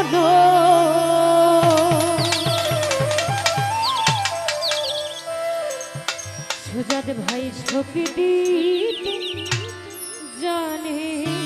কখনো সুজাত ভাই ছবি জানে